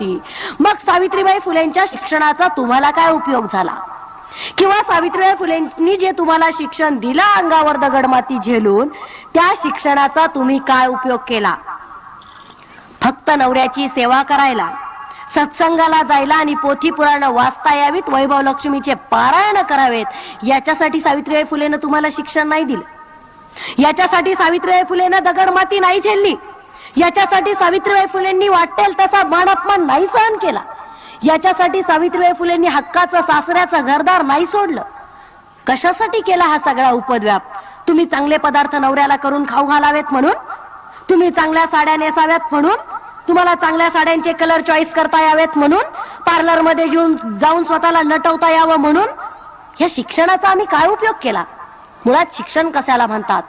मग सावित्रीबाई फुलेंच्या शिक्षणाचा तुम्हाला काय उपयोग झाला? किंवा सावित्रीबाई फुलेंनी जे तुम्हाला शिक्षण दिलं अंगावर दगडमाती झेलून त्या शिक्षणाचा तुम्ही काय उपयोग केला? फक्त नवऱ्याची सेवा करायला सत्संगाला जायला आणि पोथी पुराण वाचता यावीत वैभव लक्ष्मीचे पारायण करावेत याच्यासाठी सावित्रीबाई फुलेनं तुम्हाला शिक्षण नाही दिलं. याच्यासाठी सावित्रीबाई फुलेनं दगडमाती नाही झेलली. याच्यासाठी सावित्रीबाई फुलेंनी वाटेल तसा मान अपमान नाही सहन केला. याच्यासाठी सावित्रीबाई फुलेंनी हक्काचं सासऱ्याचं घरदार नाही सोडलं. कशासाठी केला हा सगळा उपद्व्याप? तुम्ही चांगले पदार्थ नवऱ्याला करून खाऊ घालावेत म्हणून? तुम्ही चांगल्या साड्या नेसाव्यात म्हणून? तुम्हाला चांगल्या साड्यांचे कलर चॉईस करता यावेत म्हणून? पार्लरमध्ये जाऊन स्वतःला नटवता यावं म्हणून? या शिक्षणाचा आम्ही काय उपयोग केला? मुळात शिक्षण कशाला म्हणतात?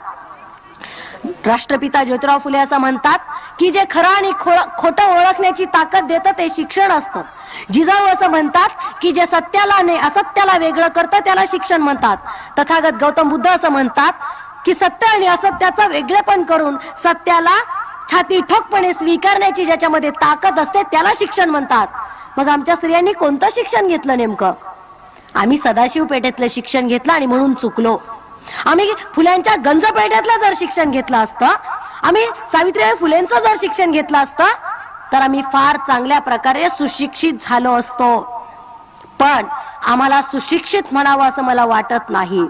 राष्ट्रपिता ज्योतिराव फुले असं म्हणतात की जे खरं आणि खोटं ओळखण्याची ताकद देतं ते शिक्षण असतं. जिजाऊ असं म्हणतात की जे सत्याला ने असत्याला वेगळं करतं त्याला शिक्षण म्हणतात. तथागत गौतम बुद्ध असं म्हणतात की सत्य आणि असत्याचं वेगळेपण करून सत्याला छाती ठोकपणे स्वीकारण्याची ज्याच्यामध्ये ताकद असते त्याला शिक्षण म्हणतात. मग आमच्या स्त्रियांनी कोणतं शिक्षण घेतलं नेमकं? आम्ही सदाशिव पेठेतलं शिक्षण घेतलं आणि म्हणून चुकलो. आम्ही फुल्यांच्या गंज पेठेतलं जर शिक्षण घेतलं असतं आम्ही सावित्रीबाई फुलेंचं जर शिक्षण घेतलं असतं तर आम्ही फार चांगल्या प्रकारे सुशिक्षित झालो असतो. पण आम्हाला सुशिक्षित म्हणावं असं मला वाटत नाही.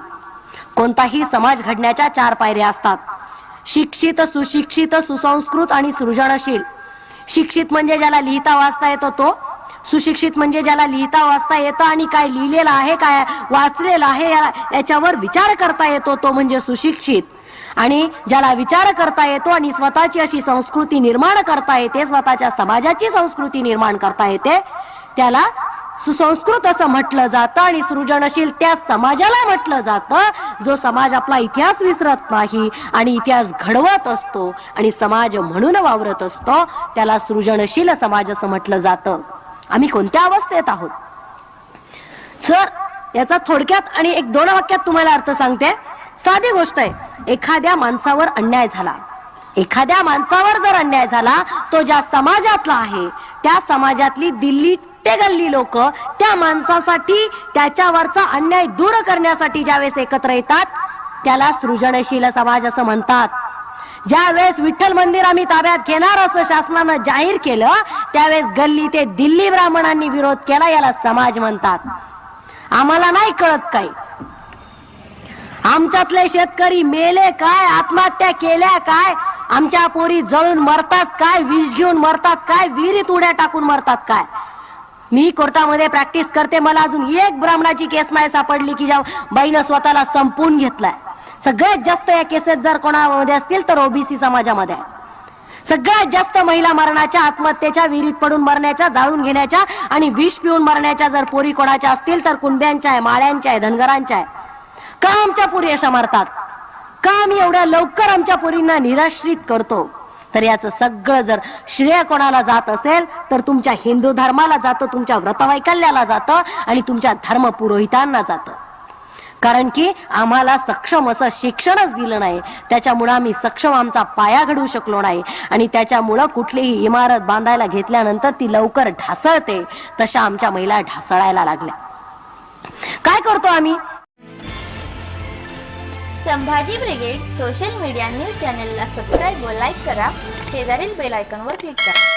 कोणताही समाज घडण्याच्या चार पायऱ्या असतात. शिक्षित सुशिक्षित सुसंस्कृत आणि सृजनशील. शिक्षित म्हणजे ज्याला लिहिता वाचता येतो तो सुशिक्षित म्हणजे ज्याला लिहिता वाचता येतं आणि काय लिहिलेलं आहे काय वाचलेलं आहे या- याच्यावर विचार करता येतो तो म्हणजे सुशिक्षित. आणि ज्याला विचार करता येतो आणि स्वतःची अशी संस्कृती निर्माण करता येते स्वतःच्या समाजाची संस्कृती निर्माण करता येते त्याला सुसंस्कृत असं म्हटलं जातं आणि सृजनशील त्या समाजाला म्हटलं जातं जो समाज आपला इतिहास विसरत नाही आणि इतिहास घडवत असतो आणि समाज म्हणून वावरत असतो त्याला सृजनशील समाज असं म्हटलं जातं. आम्ही कोणत्या अवस्थेत आहोत? सर याचा थोडक्यात आणि एक दोन वाक्यात तुम्हाला अर्थ सांगते. साधी गोष्ट आहे एखाद्या माणसावर अन्याय झाला. एखाद्या माणसावर जर अन्याय झाला तो ज्या समाजातला आहे त्या समाजातली दिल्ली ते गल्ली लोक त्या माणसासाठी त्याच्यावरचा अन्याय दूर करण्यासाठी ज्यावेळेस एकत्र येतात त्याला सृजनशील समाज असं म्हणतात. ज्या वेळेस विठ्ठल मंदिर आम्ही ताब्यात घेणार असं शासनानं जाहीर केलं त्यावेळेस गल्ली ते दिल्ली ब्राह्मणांनी विरोध केला याला समाज म्हणतात. आम्हाला नाही कळत काही. आमच्यातले शेतकरी मेले काय आत्महत्या केल्या काय आमच्या पोरी जळून मरतात काय विष घेऊन मरतात काय विहिरीत उड्या टाकून मरतात काय? मी कोर्टामध्ये प्रॅक्टिस करते मला अजून एक ब्राह्मणाची केस नाही सापडली की ज्या बाईनं स्वतःला संपून घेतलाय. सगळ्यात जास्त या केसेस जर कोणामध्ये असतील तर ओबीसी समाजामध्ये. आहे. सगळ्यात जास्त महिला मरणाच्या आत्महत्येच्या विहिरीत पडून मरण्याच्या जाळून घेण्याच्या आणि विष पिऊन मरण्याच्या जर पोरी कोणाच्या असतील तर कुंड्यांच्या आहे माळ्यांच्या आहे धनगरांच्या आहे. का आमच्या पुरी अशा मारतात? का आम्ही एवढ्या लवकर आमच्या पोरींना निराश्रित करतो? तर याचं सगळं जर श्रेय कोणाला जात असेल तर तुमच्या हिंदू धर्माला जातं तुमच्या व्रतवैकल्याला जातं आणि तुमच्या धर्म पुरोहितांना जातं. कारण की आम्हाला सक्षम असं शिक्षणच दिलं नाही. त्याच्यामुळं आम्ही सक्षम आमचा पाया घडवू शकलो नाही. आणि त्याच्यामुळं कुठलीही इमारत बांधायला घेतल्यानंतर ती लवकर ढासळते. तशा आमच्या महिला ढासळायला लागल्या. काय करतो आम्ही? Sambhaji brigade social media news चॅनलला सबस्क्राईब व लाईक करा. शेजारील बेल आयकॉनवर क्लिक करा.